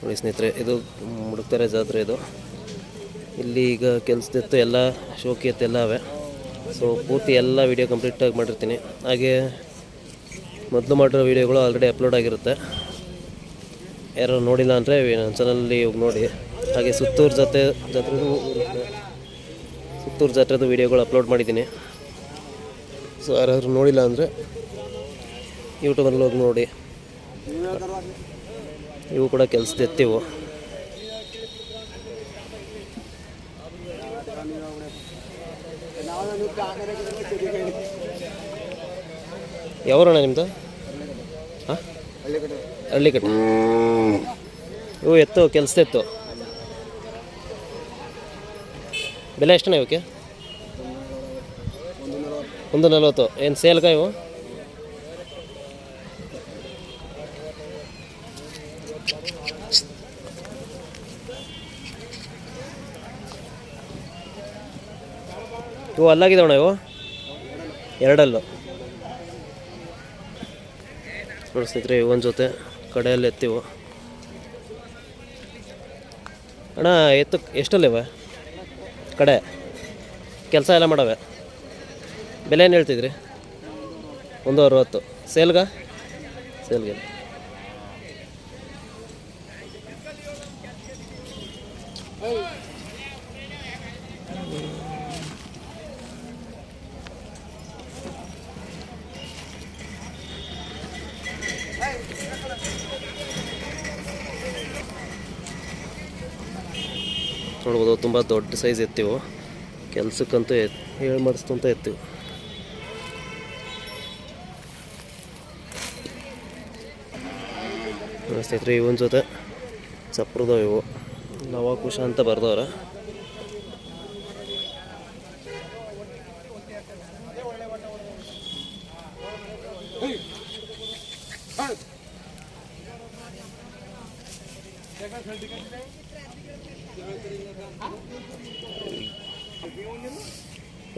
ನೋಡಿ ಸ್ನೇಹಿತರೆ, ಇದು ಮುಡುಕ್ತಾರೆ ಜಾತ್ರೆ ಇದು. ಇಲ್ಲಿ ಈಗ ಕೆಲಸದಿತ್ತು ಎಲ್ಲ, ಶೋಕಿ ಎಲ್ಲ ಅವೆ ಸೊ ಪೂರ್ತಿ ಎಲ್ಲ ವೀಡಿಯೋ ಕಂಪ್ಲೀಟಾಗಿ ಮಾಡಿರ್ತೀನಿ. ಹಾಗೆ ಮೊದಲು ಮಾಡಿರೋ ವೀಡಿಯೋಗಳು ಆಲ್ರೆಡಿ ಅಪ್ಲೋಡ್ ಆಗಿರುತ್ತೆ. ಯಾರು ನೋಡಿಲ್ಲ ಅಂದರೆ ನನ್ನ ಚಾನಲಲ್ಲಿ ಹೋಗಿ ನೋಡಿ. ಹಾಗೆ ಸುತ್ತೂರು ಜಾತ್ರೆ, ಜಾತ್ರೆದು ಸುತ್ತೂರು ಜಾತ್ರೆದು ವೀಡಿಯೋಗಳು ಅಪ್ಲೋಡ್ ಮಾಡಿದ್ದೀನಿ. ಸೊ ಯಾರಾದರೂ ನೋಡಿಲ್ಲ ಅಂದರೆ ಯೂಟ್ಯೂಬಲ್ಲಿ ಹೋಗಿ ನೋಡಿ. ಇವು ಕೂಡ ಕೆಲಸದ ಎತ್ತಿವು. ಯಾವರಣ್ಣ ನಿಮ್ಮದು ಹಾಂ? ಹಳ್ಳಿಕಟ್ಟೆ. ಇವು ಎತ್ತು, ಕೆಲಸದ ಎತ್ತು. ಬೆಲೆ ಎಷ್ಟು ಇವಕ್ಕೆ ಒಂದು ನಲ್ವತ್ತು. ಏನು ಸೇಲ್ಗ ಇವು? ಇವು ಅಲ್ಲಾಗಿದ್ದಾವಣ ಇವು? ಎರಡಲ್ಲು. ನೋಡಿ ಸ್ನೇಹಿತರೆ ಒಂದು ಜೊತೆ ಕಡೆಯಲ್ಲಿ ಎತ್ತಿವು. ಅಣ್ಣ, ಎತ್ತು ಎಷ್ಟಲ್ಲಿವೆ ಕಡೆ. ಕೆಲಸ ಎಲ್ಲ ಮಾಡವೆ. ಬೆಲೆ ಏನು ಹೇಳ್ತಿದ್ರಿ? ಒಂದು ಅರವತ್ತು. ಸೇಲ್ಗ? ಸೇಲ್ಗೆ ನೋಡ್ಬೋದು, ತುಂಬ ದೊಡ್ಡ ಸೈಜ್ ಎತ್ತಿವು. ಕೆಲ್ಸಕ್ಕಂತೂ ಹೇಳಿ ಮಾಡಿಸ್ತು ಅಂತ ಎತ್ತಿವು ಸ್ನೇಹಿತರೆ, ಇವನ್ ಜೊತೆ ಚಪ್ರದವು ಇವು. ನವಾಕುಶ ಅಂತ ಬರ್ದವ್ರ.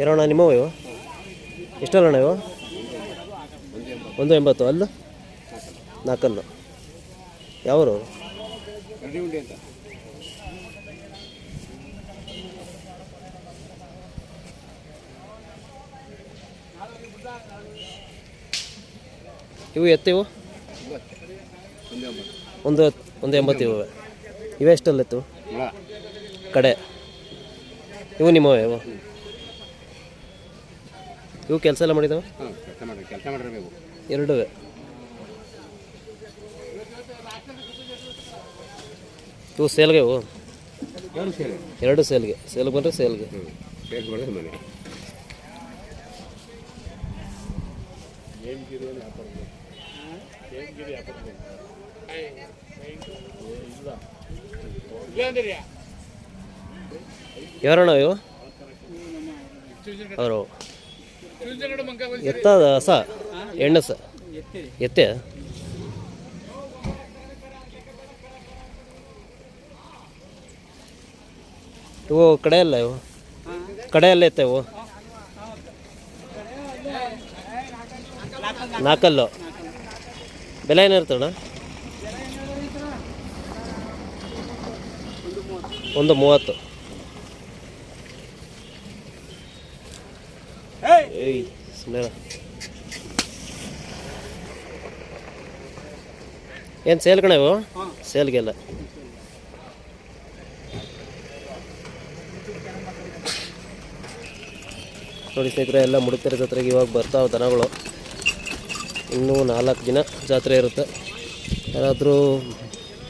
ಏನಣ್ಣ ನಿಮ್ಮವು ಇವು? ಎಷ್ಟಲ್ಲಣ್ಣ ಇವು? ಒಂದು ಎಂಬತ್ತು ಅಲ್ಲ? ನಾಲ್ಕಲ್ಲು. ಯಾವರು? ಇವು ಎತ್ತಿವು ಒಂದು ಒಂದು ಎಂಬತ್ತು ಇವೆ. ಇವೆ ಎಷ್ಟಲ್ಲ ಎತ್ತು ಕಡೆ. ಇವು ನಿಮ್ಮವೇ ಇವು? ಇವು ಕೆಲಸ ಎಲ್ಲ ಮಾಡಿದಾವೆ? ಎರಡು ಇವು ಸೇಲ್ಗೆ ಇವು? ಎರಡು ಸೇಲ್ಗೆ. ಸೇಲ್ಗೆ ಬಂದರೆ ಸೇಲ್ಗೆ. ಮನೆ ಯಾರಣ್ಣ ಇವು? ಅವರು. ಎತ್ತದ ಹಸ ಹೆಣ್ಣಸ ಎತ್ತೆ? ಇವು ಕಡೆ ಅಲ್ಲ ಇವು? ಕಡೆ ಅಲ್ಲ ಎತ್ತೆ ಇವು? ನಾಲ್ಕಲ್ಲು ಬೆಲೆ ಏನಿರ್ತಣ್ಣ ಒಂದು ಮೂವತ್ತು. ಏಯ್! ಸುಮ್ಮನೆ ಏನು ಸೇಲ್ ಕಣವು ಸೇಲ್ಗೆಲ್ಲ ನೋಡಿ ಸ್ನೇಹಿತರೆ ಎಲ್ಲ ಮುಡುಕ್ತಾರೆ ಜಾತ್ರೆಗೆ ಇವಾಗ ಬರ್ತಾವೆ ದನಗಳು. ಇನ್ನೂ ನಾಲ್ಕು ದಿನ ಜಾತ್ರೆ ಇರುತ್ತೆ. ಯಾರಾದರೂ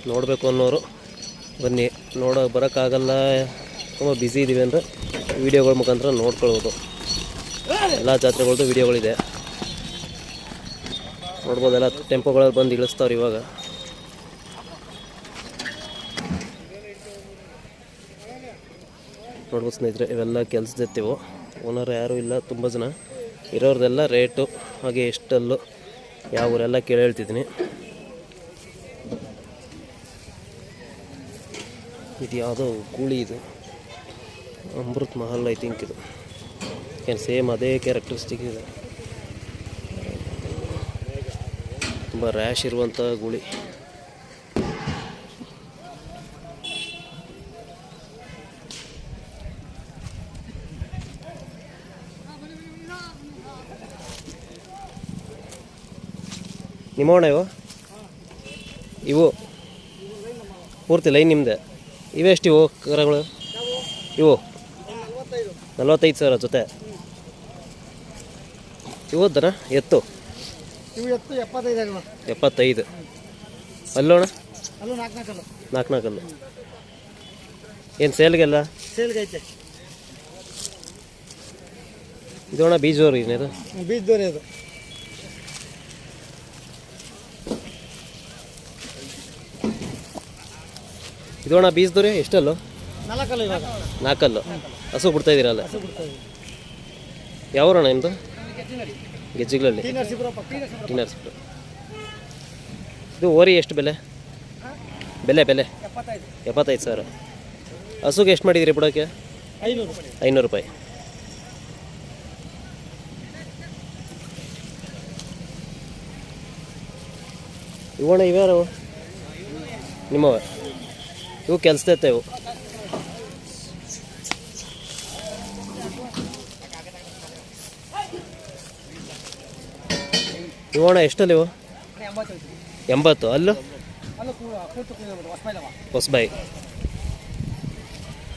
ನೋಡಬೇಕು ಅನ್ನೋರು ಬನ್ನಿ. ನೋಡೋ ಬರೋಕ್ಕಾಗಲ್ಲ. ತುಂಬ ಬ್ಯುಸಿ ಇದ್ದೀವಿ ಅಂದರೆ ವೀಡಿಯೋಗಳ ಮುಖಾಂತರ ನೋಡ್ಕೊಳ್ಬೋದು. ಎಲ್ಲ ಜಾತ್ರೆಗಳದ್ದು ವೀಡಿಯೋಗಳಿದೆ. ನೋಡ್ಬೋದು, ಎಲ್ಲ ಟೆಂಪೋಗಳಲ್ಲಿ ಬಂದು ಇಳಿಸ್ತಾವ್ರು ಇವಾಗ. ನೋಡ್ಬೋದು ಸ್ನೇಹಿತರೆ, ಇವೆಲ್ಲ ಕೆಲಸದೆತ್ತಿವು ಓನರ್ ಯಾರೂ ಇಲ್ಲ, ತುಂಬ ಜನ. ಇರೋರ್ದೆಲ್ಲ ರೇಟು ಹಾಗೆ ಎಷ್ಟಲ್ಲು, ಯಾವ ಊರೆಲ್ಲ ಕೇಳಿ ಹೇಳ್ತಿದ್ದೀನಿ. ಇದು ಯಾವುದೋ ಗೂಳಿ ಇದು. ಅಮೃತ್ ಮಹಲ್ ಐ ಥಿಂಕ್ ಇದು. ಏನು ಸೇಮ್ ಅದೇ ಕ್ಯಾರೆಕ್ಟರಿಸ್ಟಿಕ್ ಇದೆ. ತುಂಬ ರ್ಯಾಶ್ ಇರುವಂಥ ಗುಳಿ. ನಿಮ್ಮ ಇವು? ಇವು. ಪೂರ್ತಿ ಲೈನ್ ನಿಮ್ಮದೇ ಇವೇ ಎಷ್ಟು ಇವು ಕರಗಳು? ಇವು? ನಲ್ವತ್ತೈದು ಸಾವಿರ ಜೊತೆ. ಇವು ಎತ್ತು? ಇವು ಎತ್ತು ಎಪ್ಪತ್ತೈದು ಅಲ್ಲೋಣ? ಅಲ್ಲೂ ನಾಲ್ಕು ನಾಲ್ಕಲ್ಲ ನಾಲ್ಕು ನಾಲ್ಕಲ್ಲು ಏನು ಸೇಲ್ಗೆಲ್ಲ? ಸೇಲ್ಗೆ ಬೀಜೋರು ಏನಿದು? ಬೀಜದವ್ರೆ ಅದು ಇದು ಅಣ್ಣ ಬೀಜದವ್ರಿ ಎಷ್ಟಲ್ಲು? ನಾಲ್ಕಲ್ಲ ಇವಾಗ. ನಾಲ್ಕಲ್ಲು. ಹಸು ಬಿಡ್ತಾ ಇದ್ದೀರಲ್ಲ ಯಾವ ಬಿಡ್ತಾ ಇದೆ ಯಾವೂರಣ್ಣ ನಿಮ್ಮದು ಗೆಜ್ಜಿಗಳಲ್ಲಿ ಟಿ ನರಸೀಪುರಪ್ಪ ಟಿ ನರಸೀಪುರ ಟಿ ನರಸೀಪುರ. ಇದು ಓರಿ ಎಷ್ಟು ಬೆಲೆ? ಬೆಲೆ ಬೆಲೆ? ಎಪ್ಪತ್ತೈದು. ಎಪ್ಪತ್ತೈದು ಸಾವಿರ. ಹಸುಗೆ ಎಷ್ಟು ಮಾಡಿದಿರಿ ಬಿಡೋಕ್ಕೆ ಐನೂರು ರೂಪಾಯಿ. ಐನೂರು ರೂಪಾಯಿ. ಇವಣ್ಣ ಇವ್ಯಾರು ನಿಮ್ಮವ ಇವು ಕೆಲ್ಸದೈತೆ ಇವು. ಇವಣ್ಣ ಎಷ್ಟಲ್ಲಿ ಇವು? ಎಂಬತ್ತು ಅಲ್ಲೂ? ಹೊಸಬಾಯಿ